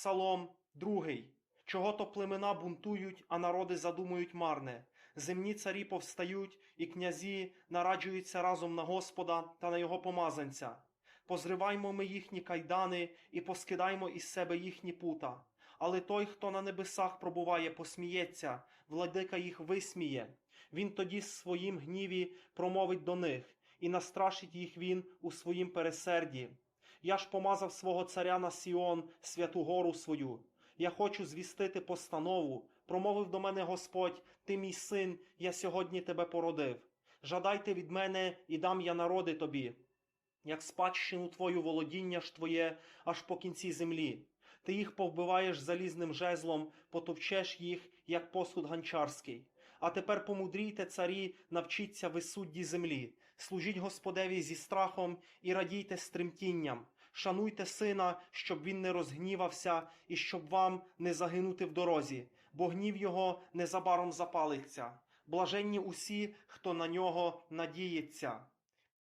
Псалом другий. Чого то племена бунтують, а народи задумують марне. Земні царі повстають, і князі нараджуються разом на Господа та на його помазанця. Позриваймо ми їхні кайдани і поскидаймо із себе їхні пута. Але той, хто на небесах пробуває, посміється, владика їх висміє. Він тоді в своїм гніві промовить до них, і настрашить їх він у своїм пересерді. Я ж помазав свого царя на Сіон, святу гору свою. Я хочу звістити постанову. Промовив до мене Господь, ти мій син, я сьогодні тебе породив. Жадайте від мене, і дам я народи тобі, як спадщину твою володіння ж твоє аж по кінці землі. Ти їх повбиваєш залізним жезлом, потовчеш їх, як посуд ганчарський. А тепер помудрійте, царі, навчіться ви судді землі, служіть Господеві зі страхом і радійте з тремтінням. Шануйте сина, щоб він не розгнівався, і щоб вам не загинути в дорозі, бо гнів його незабаром запалиться. Блаженні усі, хто на нього надіється.